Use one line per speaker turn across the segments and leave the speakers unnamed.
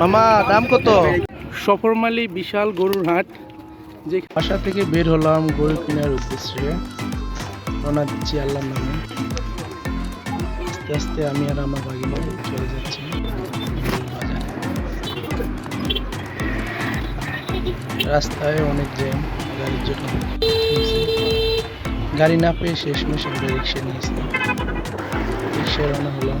মামা দাম কত? সফরমালি বিশাল গরুর হাট যে বাসা থেকে বের হলাম গরু কেনার উদ্দেশ্যে। রওনা দিচ্ছি আল্লাহর নামে। আস্তে আস্তে আমি আর আমার বাগিনা চলে যাচ্ছি। রাস্তায় অনেক জ্যাম গাড়ির জন্য গাড়ি না পেয়ে শেষ মেশ আমরা রিক্সা নিয়েছি রিক্সায় রওনা হলাম।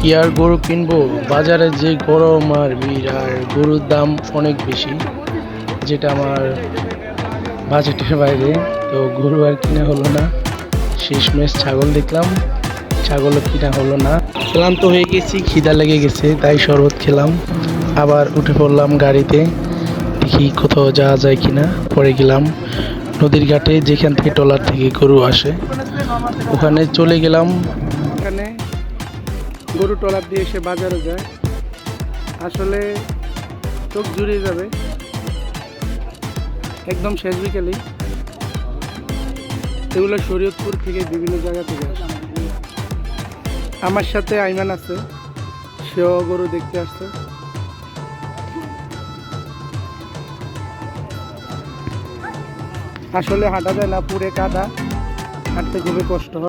কি আর গরু কিনবো? বাজারে যে গরম আর ভিড়, আর গরুর দাম অনেক বেশি, যেটা আমার বাজেটের বাইরে। তো গরু আর কিনা হলো না। শেষমেশ ছাগল দেখলাম, ছাগলও কিনা হলো না। ক্লান্ত হয়ে গেছি, খিদা লেগে গেছে, তাই শরবত খেলাম। আবার উঠে পড়লাম গাড়িতে, দেখি কোথাও যাওয়া যায় কিনা। পরে গেলাম নদীর ঘাটে, যেখান থেকে টলার থেকে গরু আসে। ওখানে চলে গেলাম। এখানে গরু টলার দিয়ে এসে বাজারে যায়। আসলে চোখ জুড়িয়ে যাবে। একদম শেষ বিকেলেই। এগুলো শরীয়তপুর থেকে বিভিন্ন জায়গা থেকে আসে। আমার সাথে আইমান আছে। সেও গরু দেখতে আসছে। আসলে হাঁটা যায় না পুরে কাদা। হাঁটতে খুবই কষ্ট হয়।